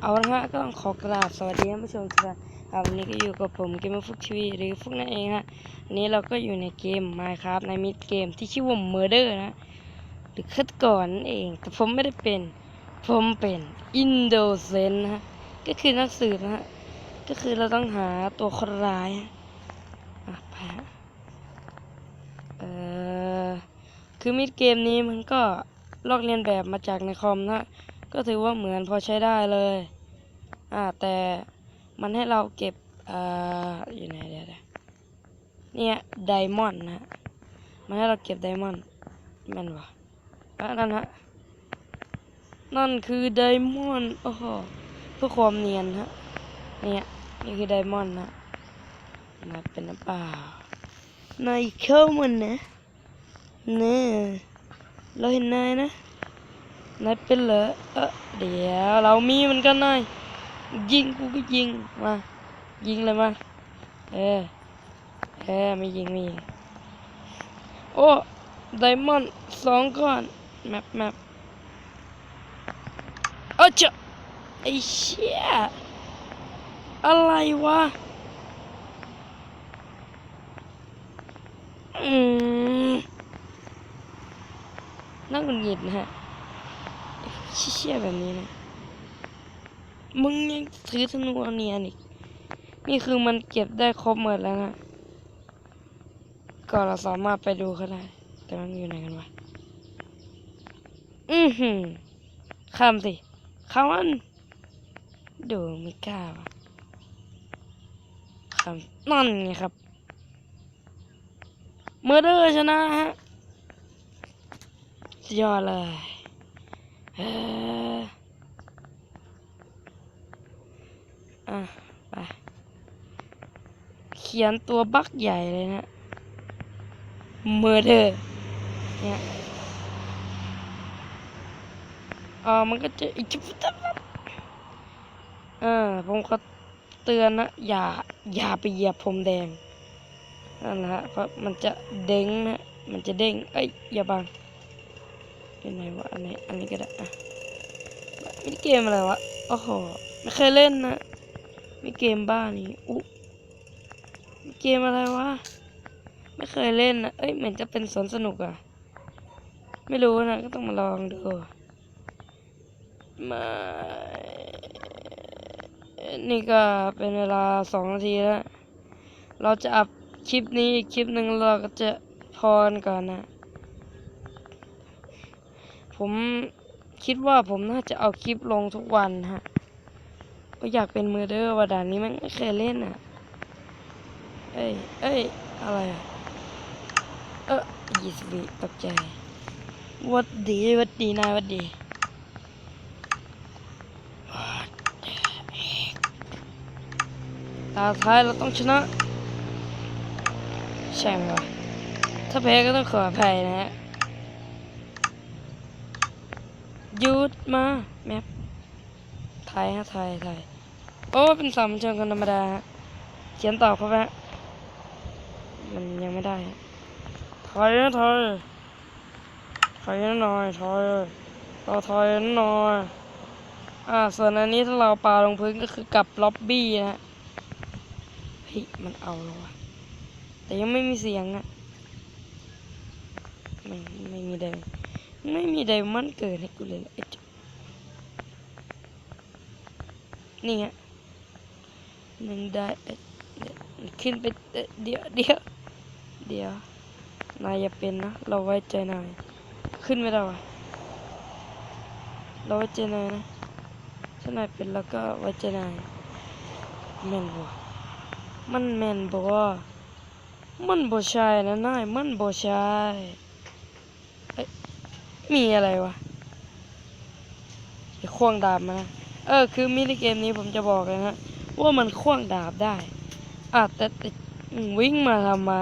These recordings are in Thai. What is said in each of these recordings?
เอาละฮะก็ต้องขอกราบสวัสดีท่านผู้ชมทุกท่านครับวันนี้ก็อยู่กับผมเกมฟุกทีวีหรือฟุกนั่นเองฮะนี้เราก็อยู่ในเกม Minecraft ในมิดเกมที่ชื่อว่า Murder นะหรือฆาตกรนั่นเองแต่ผมไม่ได้เป็น ผมเป็นอินโดเซนนะฮะก็คือนักสืบนะฮะก็คือเราต้องหาตัวคนร้ายอะไปฮะเอ่อคือมิดเกมนี้มันก็ลอกเลียนแบบมาจากในคอมนะ ก็ถือว่าเหมือนพอใช้ได้เลย อ่าแต่มันให้เราเก็บอ่าอยู่ไหนเดี๋ยวเดี๋ยเนี่ยไดมอนด์นะฮะมันให้เราเก็บไดมอนด์แม่นวะอะนั่นฮะนั่นคือไดมอนด์โอ้โหเพื่อความเนียนฮะเนี่ยนี่คือไดมอนด์นะนาเป็นหรือเปล่าในเข้ามันนะเนี่ยเราเห็นนายนะ นายเป็นเหรอเออเดี๋ยวเรามีเหมันกันนายยิงกูก็ยิงมา ยิงเลยมา เออ เออไม่ยิงไม่ยิงโอ้ไดมอนด์สองก้อนแมปแมปเออเจ้าไอ้เชี่ยอะไรวะ อืมนั่งหงุดหงิดนะฮะ เชี่ยแบบนี้นะ มึงยังถือธนูเอาเนียนอีก นี่คือมันเก็บได้ครบหมดแล้วนะ ก็เราสามารถไปดูเขาได้ แต่มันอยู่ไหนกันวะ อือหือข้ามสิข้ามมันดูไม่กล้าวะข้ามนั่นไงครับ เมอร์เดอร์ชนะฮะยอดเลย อะไป เขียนตัวบักใหญ่เลยนะ murder เนี่ยอ่ามันก็จะอีกจุดเออผมก็เตือนนะ อย่า อย่าไปเหยียบผมแดงนั่นนะฮะเพราะมันจะเด้งนะ มันจะเด้ง เอ้ย อย่าบัง เป็นไหนวะ อันไหนอันนี้ก็ได้อะมีเกมอะไรวะ โอ้โห ไม่เคยเล่นนะ มีเกมบ้านี้อุ๊มีเกมอะไรวะ ไม่เคยเล่นนะ เอ้ย เหมือนจะเป็นสวนสนุกอะไม่รู้นะ ก็ต้องมาลองดูมานี่ก็เป็นเวลาสองนาทีแล้ว เราจะอัพคลิปนี้อีกคลิปหนึ่งเราก็จะพรก่อนนะ ผมคิดว่าผมน่าจะเอาคลิปลงทุกวันฮะก็อยากเป็นมือเดอร์ว่าด่านนี้มันไม่เคยเล่นอะ เอ้ย เอ้ย อะไรอะ เออยี่สิบตกใจวัดดีวัดดีนายวัดดีตาท้ายเราต้องชนะใช่ไหมวะถ้าแพ้ก็ต้องขออภัยนะฮะ ห ยุดมาแมปไทยฮะไทยไทยโอ้เป็นสามเชิงคนธรรมดา เขียนตอบเขาไปฮะมันยังไม่ได้ถอยนะถอยถอยนะหน่อยถอยเราถอยนะหน่อยอ่าส่วนอันนี้ถ้าเราปาลงพื้นก็คือกลับล็อบบี้นะฮะเฮ้ยมันเอาแล้วะแต่ยังไม่มีเสียงอะไม่ไม่มีแดง ไม่มีไดมอนด์เกิดให้กูเลยไอ้จุนี่ไงหนึ่งได้เอ๊ะเดี๋ยวขึ้นไปเอ๊ะเดี๋ยวเดี๋ยวเดี๋ยวนายอย่าเป็นนะเราไว้ใจนายขึ้นไม่ได้วะเราไว้ใจนายนะถ้านายเป็นแล้วก็ไว้ใจนายแมนบ่มันแมนบ่มันบ่ใช่นะนายมันบ่ใช่ มีอะไรวะไอ้ควงดาบมานะเออคือมินิเกมนี้ผมจะบอกเลยนะว่ามันควงดาบได้อะแต่ต่อืมวิ่งมาทำไม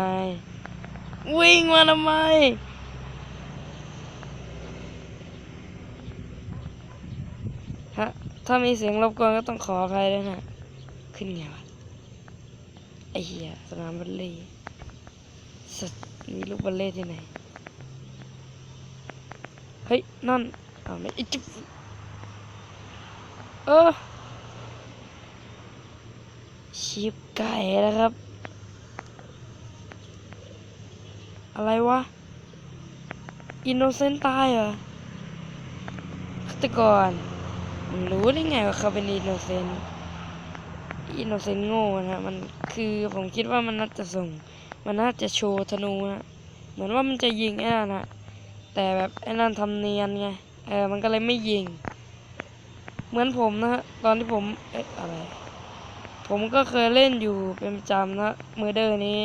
วิ่งมาทำไม ฮะ ถ้ามีเสียงรบกวนก็ต้องขออภัยด้วยนะ ขึ้นไงวะ ไอ้เหี้ยสนามบัลเล่สัตว์มีลูกบัลเล่ที่ไหน เฮ้ย นั่นอ้าไม่ไอ้จิ๊บเออชิปไก่นะครับ อะไรวะ อินโนเซนต์ตายเหรอฆาตกรมึงรู้ได้ไงว่าเขาเป็นอินโนเซนต์อินโนเซนต์โง่นะมันคือผมคิดว่ามันน่าจะส่ง มันน่าจะโชว์ธนูนะเหมือนว่ามันจะยิงไอ้นั่นนะ แต่แบบไอ้นั่นทำเนียนไง เออ มันก็เลยไม่ยิง เหมือนผมนะฮะ ตอนที่ผม เอ๊ะ อะไร ผมก็เคยเล่นอยู่เป็นประจำนะมือเดอร์นี้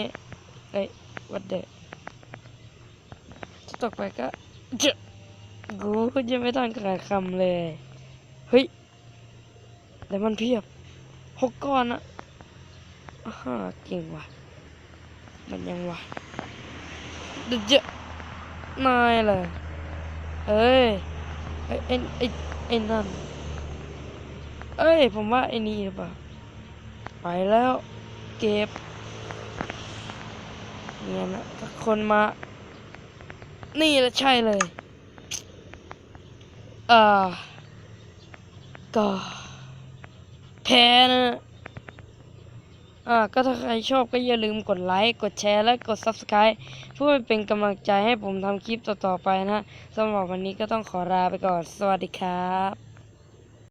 เอ้ยวัดเดอจะตกไปก็เจะกูจะไม่ต้องการคำเลย เฮ้ย แต่มันเพียบหกก้อนอะอ่าเก่งว่ะ มันยังว่ะเดี๋ยว นายเลยเอ้ยไอ้ไอ้ไอ้ไอ้นั่น เอ้ย ผมว่าไอ้นี่หรือเปล่า ไปแล้ว เก็บ เนี่ยนะถ้าคนมา นี่แหละใช่เลยอ่าก็แพ้นะ อ่าก็ถ้าใครชอบก็อย่าลืมกดไลค์ กดแชร์และกด Subscribe เพื่อเป็นกำลังใจให้ผมทำคลิปต่อๆไปนะสำหรับวันนี้ก็ต้องขอลาไปก่อน สวัสดีครับ